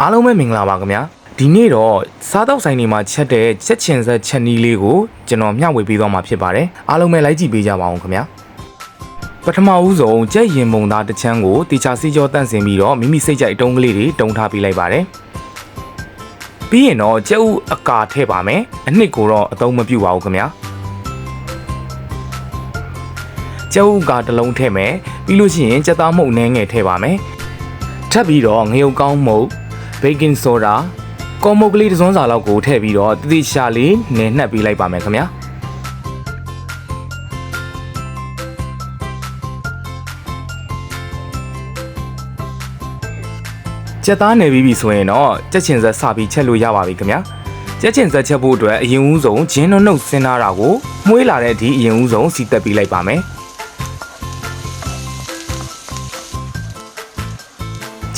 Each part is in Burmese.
အားလုံးပဲမင်္ဂလာပါခင်ဗျာဒီနေ့တော့စားတော့ဆိုင်တွေမှာချက်တဲ့ချက်ချင်ဆက်ချက်နီးလေးကိုကျွန်တော်မျှဝေပေးသွားမှာဖြစ်ပါတယ်အားလုံးပဲလိုက်ကြည့်ပေးကြပါအောင်ခင်ဗျာပထမဦးဆုံးကြက်ရင်မုံသားတစ်ချမ်းကိုတေချာစီကြောတန့်စင်ပြီးတော့မိမိစိတ်ကြိုက်အတုံးကလေးတွေတုံထားပေးလိုက်ပါတယ်ပြီးရင်တော့ကြက်ဥအကာထည့်ပါမယ်အနှစ်ကိုတော့အသုံးမပြုပါဘူးခင်ဗျာကြက်ဥကတစ်လုံးထည့်မယ်ပြီးလို့ရှိရင်ကြက်သားမှုန့်နှဲငယ်ထည့်ပါမယ်ထပ်ပြီးတော့ငရုတ်ကောင်းမှုန့် ဘေကင်ဆိုဒါကော်မုတ်ကလေးတစ်စွန်းစာလောက်ကိုထည့်ပြီးတော့တိတိရှာလေးနင်းနှက်ပေးလိုက်ပါမယ်ခင်ဗျာကြက်သားနေပြီးပြီဆိုရင်တော့ကြက်ချင်ဆက်စပြီးချက်လို့ရပါပြီခင်ဗျာကြက်ချင်ဆက်ချက်ဖို့အတွက်အရင်ဦးဆုံးဂျင်းနှုတ်နှုတ်စင်းထားတာကိုမှုေးလာတဲ့အထိအရင်ဦးဆုံးစီတက်ပေးလိုက်ပါမယ်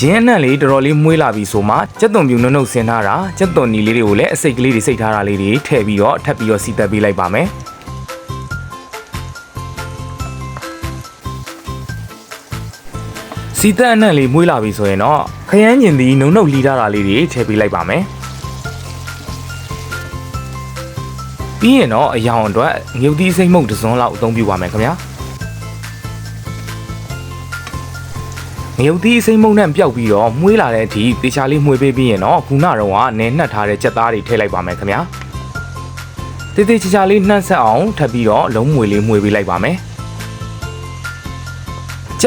ဂျင်းအနံ့လေးတော်တော်လေးမှုေးလာပြီဆိုမှကြက်သွန်ပြူနှုတ်နှုတ်စင်းထားတာကြက်သွန်နီလေးတွေကိုလည်းအစိတ်ကလေးတွေစိတ်ထားတာလေးတွေထည့်ပြီးတော့ထပ်ပြီးတော့စီတက်ပေးလိုက်ပါမယ်စီတက်အနံ့လေးမှုေးလာပြီဆိုရင်တော့ခရမ်းညင်သည်နှုံနှုတ်လီထားတာလေးတွေထည့်ပေးလိုက်ပါမယ်ပြီးရင်တော့အယောင်အတွက်ငုတ်သီးစိမ့်မုတ်တစ်စုံလောက်အသုံးပြုပါမယ်ခင်ဗျာ ငရုတ်သီးစိမ့်မုတ်နဲ့ပျောက်ပြီးတော့မှုေးလာတဲ့အထိတေချာလေးမှုေးပေးပြီးရင်တော့ခုနတော့ကနေနှက်ထားတဲ့ကြက်သားတွေထည့်လိုက်ပါမယ်ခင်ဗျာတေးသေးချာချာလေးနှက်ဆက်အောင်ထပ်ပြီးတော့လုံးမွေလေးမှုေးပေးလိုက်ပါမယ်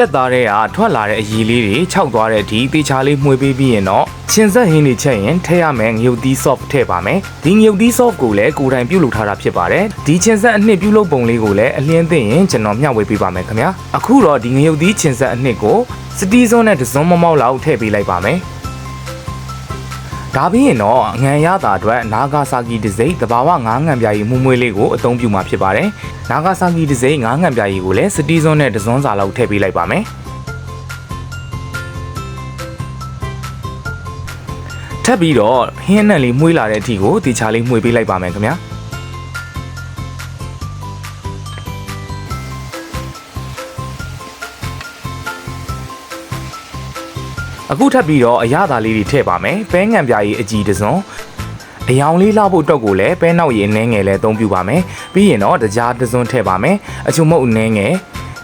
ကြက်သားတွေကထွက်လာတဲ့အရည်လေးတွေခြောက်သွားတဲ့အထိတေချာလေးမှုေးပေးပြီးရင်တော့ချင်းဆက်ဟင်းတွေချက်ရင်ထည့်ရမယ်ငရုတ်သီး soft ထည့်ပါမယ်ဒီငရုတ်သီး soft ကိုလည်းကိုယ်တိုင်ပြုတ်လုပ်ထားတာဖြစ်ပါတယ်ဒီချင်းဆက်အနှစ်ပြုတ်လုပ်ပုံလေးကိုလည်းအလင်းသိရင်ကျွန်တော်မျှဝေပေးပါမယ်ခင်ဗျာအခုတော့ဒီငရုတ်သီးချင်းဆက်အနှစ်ကိုစတီးစွန်းနဲ့တစုံမမောက်လောက်ထည့်ပေးလိုက်ပါမယ် ဒါပြီးရင်တော့အငံရတာအတွက်နာဂါဆာကီဒစိမ့်တဘာဝငါးငံပြားရီမှုမွေးလေးကိုအသုံးပြုမှာဖြစ်ပါတယ်။နာဂါဆာကီဒစိမ့်ငါးငံပြားရီကိုလည်းစတီးစွန်းနဲ့တစွန်းစာလောက်ထည့်ပေးလိုက်ပါမယ်။ထပ်ပြီးတော့ဟင်းနဲ့လေးမှုေးလာတဲ့အထိကိုတေချာလေးမှုေးပေးလိုက်ပါမယ်ခင်ဗျာ။ အခုထပ်ပြီးတော့အရသာလေးတွေထည့်ပါမယ်။ပဲငံပြားရီအကြည်တစ်စုံအယောင်လေးလှဖို့အတွက်ကိုလည်းပဲနောက်ရည်နှဲငယ်လည်းအသုံးပြုပါမယ်။ပြီးရင်တော့တကြားတစ်စုံထည့်ပါမယ်။အချုံမုတ်နှဲငယ်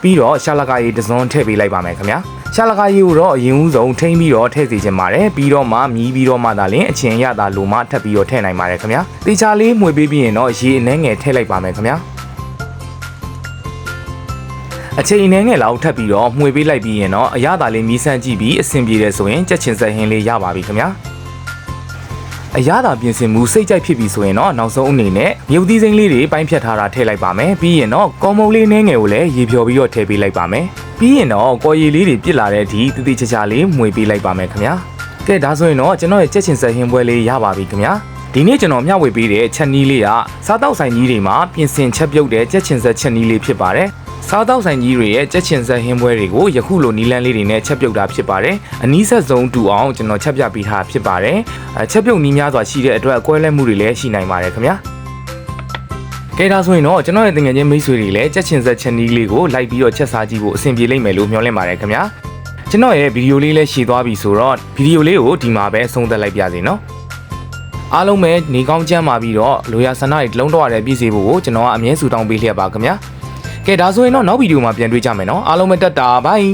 ပြီးတော့ရှာလကာရီတစ်စုံထည့်ပေးလိုက်ပါမယ်ခင်ဗျာ။ရှာလကာရီကိုတော့အရင်ဦးဆုံးထိမ့်ပြီးတော့ထည့်စီခြင်းပါတယ်။ပြီးတော့မှမြည်ပြီးတော့မှသာလင်အချင်းရတာလိုမှထပ်ပြီးတော့ထည့်နိုင်ပါတယ်ခင်ဗျာ။တေချာလေးမှွေပေးပြီးရင်တော့ရေနှဲငယ်ထည့်လိုက်ပါမယ်ခင်ဗျာ။ အချိန်အနည်းငယ်လောက်ထပ်ပြီးတော့မှွေပေးလိုက်ပြီးရင်တော့အရသာလေးမြည်ဆန်းကြည့်ပြီးအဆင်ပြေတယ်ဆိုရင်ကြက်ချင်ဆက်ဟင်းလေးရပါပြီခင်ဗျာအရသာပြင်ဆင်မှုစိတ်ကြိုက်ဖြစ်ပြီဆိုရင်တော့နောက်ဆုံးအနေနဲ့မြုပ်သီးစိမ်းလေးတွေပိုင်းဖြတ်ထားတာထည့်လိုက်ပါမယ်ပြီးရင်တော့ကော်မုံလေးနှဲငယ်ကိုလည်းရေဖြော်ပြီးတော့ထည့်ပေးလိုက်ပါမယ်ပြီးရင်တော့ကော်ရည်လေးတွေပြစ်လာတဲ့အထိတတိချာချာလေးမှွေပေးလိုက်ပါမယ်ခင်ဗျာကဲဒါဆိုရင်တော့ကျွန်တော်ရဲ့ကြက်ချင်ဆက်ဟင်းပွဲလေးရပါပြီခင်ဗျာဒီနေ့ကျွန်တော်မျှဝေပေးတဲ့ချက်နီးလေးကစားတောက်ဆိုင်ကြီးတွေမှာပြင်ဆင်ချက်ပြုတ်တဲ့ကြက်ချင်ဆက်ချက်နီးလေးဖြစ်ပါတယ် စားတောက်ဆိုင်ကြီးတွေရဲ့ကြက်ချင်ဆက်ဟင်းပွဲတွေကိုယခုလိုနီလန်းလေးတွေနဲ့ချက်ပြုတ်တာဖြစ်ပါတယ်။အနီးဆက်ဆုံးတူအောင်ကျွန်တော်ချက်ပြပေးထားဖြစ်ပါတယ်။အဲချက်ပြုတ်နီးများစွာရှိတဲ့အတွက်အကွဲလဲမှုတွေလည်းရှိနိုင်ပါတယ်ခင်ဗျာ။ကဲဒါဆိုရင်တော့ကျွန်တော်ရဲ့တငယ်ချင်းမိတ်ဆွေတွေလည်းကြက်ချင်ဆက်ချက်နီးလေးကိုလိုက်ပြီးတော့ချက်စားကြည့်ဖို့အဆင်ပြေလိမ့်မယ်လို့မျှော်လင့်ပါတယ်ခင်ဗျာ။ကျွန်တော်ရဲ့ဗီဒီယိုလေးလည်းရှည်သွားပြီဆိုတော့ဗီဒီယိုလေးကိုဒီမှာပဲအဆုံးသတ်လိုက်ပါစေနော်။အားလုံးပဲနေကောင်းချမ်းပါပြီးတော့လိုရာဆန္ဒတွေတလုံးတော့ရတဲ့ပြည်စီဖို့ကိုကျွန်တော်ကအမြဲဆူတောင်းပေးလျက်ပါခင်ဗျာ။ ကဲဒါဆိုရင်တော့နောက်ဗီဒီယိုမှာပြန်တွေ့ကြမယ်နော်အားလုံးပဲတက်တာဘိုင်